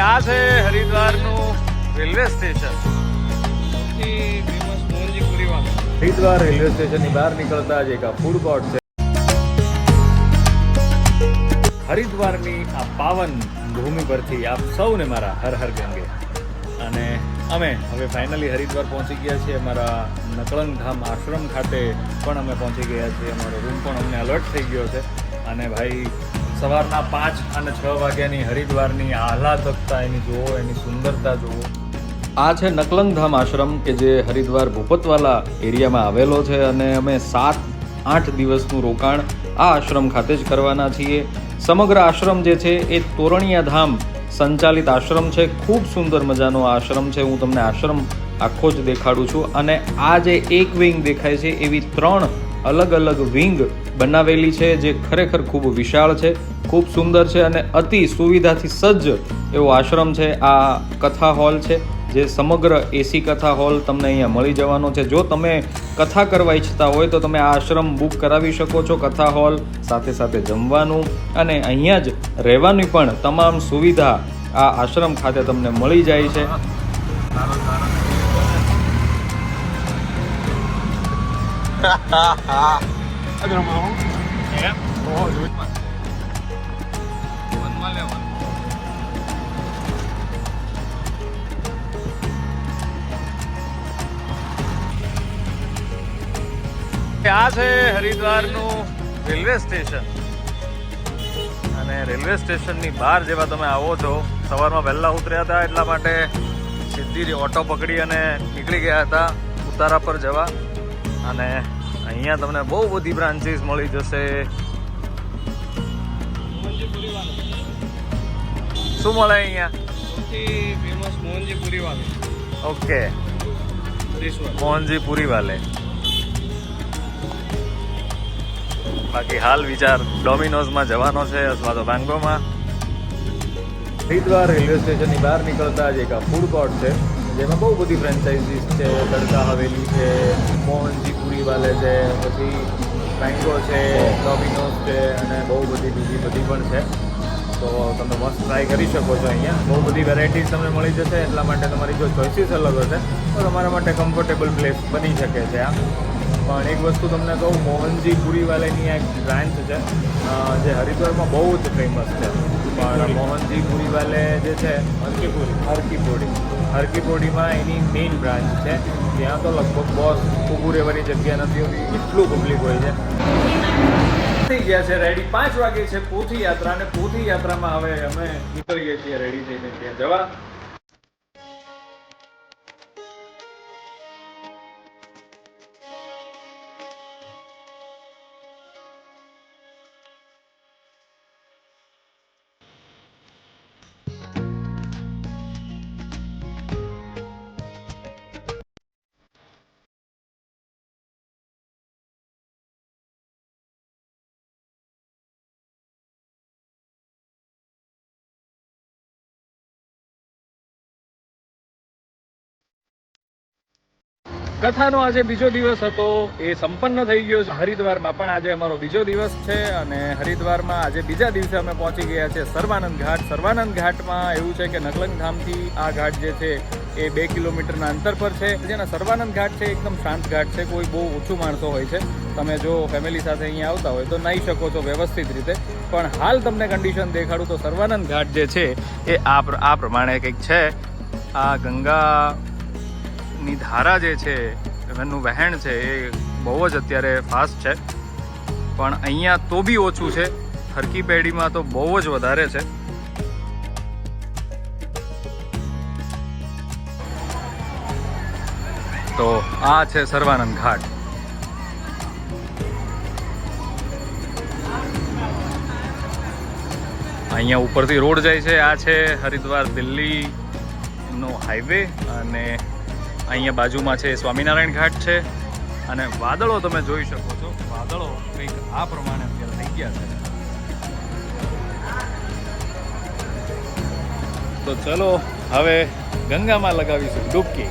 આ છે હરિદ્વારનું રેલવે સ્ટેશન. હરિદ્વાર રેલવે સ્ટેશનની બહાર નીકળતા જ એક આ ફૂડ કોર્ટ છે. હરિદ્વારની આ પાવન ભૂમિ પરથી આપ સૌને મારા હર હર ગંગે. અને અમે હવે ફાઇનલી હરિદ્વાર પહોંચી ગયા છીએ અમારા નકળંગ ધામ આશ્રમ ખાતે. પણ અમે પહોંચી ગયા છીએ અમારો રૂમ પણ અમને અલર્ટ થઈ ગયો છે. અને ભાઈ સવારના પાંચ અને છ વાગ્યાની હરિદ્વારની આહલાદકતા એની જુઓ, એની સુંદરતા જુઓ. આ છે નકલંગધામ આશ્રમ કે જે હરિદ્વાર ભૂપતવાલા એરિયામાં આવેલો છે અને અમે સાત, આઠ દિવસનું રોકાણ આ આશ્રમ ખાતે જ કરવાના છીએ. સમગ્ર આશ્રમ જે છે એ તોરણિયા ધામ સંચાલિત આશ્રમ છે. ખૂબ સુંદર મજાનો આશ્રમ છે. હું તમને આશ્રમ આખો જ દેખાડું છું અને આ જે એક વિંગ દેખાય છે એવી ત્રણ અલગ અલગ વિંગ બનાવેલી છે, જે ખરેખર ખૂબ વિશાળ છે, ખૂબ સુંદર છે અને અતિ સુવિધાથી સજ્જ એવો આશ્રમ છે. આ કથા હોલ છે, જે સમગ્ર એસી કથા હોલ તમને અહીંયા મળી જવાનો છે. જો તમે કથા કરવા ઈચ્છતા હોય તો તમે આ આશ્રમ બુક કરાવી શકો છો કથા હોલ, સાથે સાથે જમવાનું અને અહીંયા જ રહેવાની પણ તમામ સુવિધા આ આશ્રમ ખાતે તમને મળી જાય છે. આ છે હરિદ્વારનું રેલવે સ્ટેશન. અને રેલવે સ્ટેશનની બહાર જેવા તમે આવો છો, સવારમાં વહેલા ઉતર્યા હતા એટલા માટે સીધી ઓટો પકડી અને નીકળી ગયા હતા ઉતારા પર જવા. અને અહીંયા તમને બહુ બધી બ્રાન્ચીસ મળી જશે. શું મળે અહીંયા? Famous Mohanji Puriwala okay. Mohanji Puri વાલે બાકી હાલ વિચાર ડોમિનોઝમાં જવાનો છે અથવા તો બેંગલોરમાં હરિદ્વાર રેલવે સ્ટેશનની બહાર નીકળતા જ એક ફૂડ કોર્ટ છે, જેમાં બહુ બધી ફ્રેન્ચાઇઝીસ છે, તડકા હવેલી છે, મોહનજી પુરી વાલે છે, પછી મેંગો છે ડોમિનોઝ છે, અને બહુ બધી બીજી બધી પણ છે. તો તમે મસ્ત ટ્રાય કરી શકો છો અહીંયા. બહુ બધી વેરાયટીઝ તમને મળી જશે, એટલા માટે તમારી જો ચોઇસીસ અલગ હશે, તો તમારા માટે કમ્ફર્ટેબલ પ્લેસ બની શકે છે આ. પણ એક વસ્તુ તમને કહું, મોહનજી પુરીવાલાની એક બ્રાન્ચ છે જે હરિદ્વારમાં બહુ જ ફેમસ છે. પણ મોહનજી પુરીવાલે જે છે હરકીપુરી. હરકીપોડી હરકીપોડીમાં એની મેઇન બ્રાન્ચ છે. ત્યાં તો લગભગ બોસ ઊભું રહેવાની જગ્યા નથી હોતી એટલું પબ્લિક હોય છે. થઈ ગયા છે રેડી પાંચ વાગે છે પોથી યાત્રા અને પોથી યાત્રામાં હવે અમે નીકળીએ છીએ રેડી થઈને ત્યાં જવા. કથાનો આજે બીજો દિવસ હતો, એ સંપન્ન થઈ ગયો છે. હરિદ્વારમાં પણ આજે અમારો બીજો દિવસ છે અને હરિદ્વારમાં આજે બીજા દિવસે અમે પહોંચી ગયા છે સર્વાનંદ ઘાટ. સર્વાનંદ ઘાટમાં એવું છે કે નકલંગ ધામથી આ ઘાટ જે છે, એ બે કિલોમીટરના અંતર પર છે. જેના સર્વાનંદ ઘાટ છે એકદમ શાંત ઘાટ છે. કોઈ બહુ ઓછું માણસો હોય છે. તમે જો ફેમિલી સાથે અહીંયા આવતા હોય તો નાહી શકો છો વ્યવસ્થિત રીતે. પણ હાલ તમને કન્ડિશન દેખાડું તો સર્વાનંદ ઘાટ જે છે, એ આ આ પ્રમાણે કંઈક છે. આ ગંગા ની ધારા જે છે, એમનું વહેણ છે, એ બહુ જ અત્યારે ફાસ્ટ છે. પણ અહીંયા તો બી ઓછું છે. હરકી પેઢીમાં તો બહુ જ વધારે છે. તો આ છે સર્વાનંદ ઘાટ. અહીંયા ઉપરથી રોડ જાય છે. આ છે હરિદ્વાર દિલ્હી નો હાઈવે અને અહીંયા બાજુમાં છે સ્વામિનારાયણ ઘાટ છે અને વાદળો તમે જોઈ શકો છો. વાદળો કંઈક આ પ્રમાણે અત્યારે થઈ ગયા છે. તો ચલો હવે ગંગામાં લગાવીશું ડૂબકી.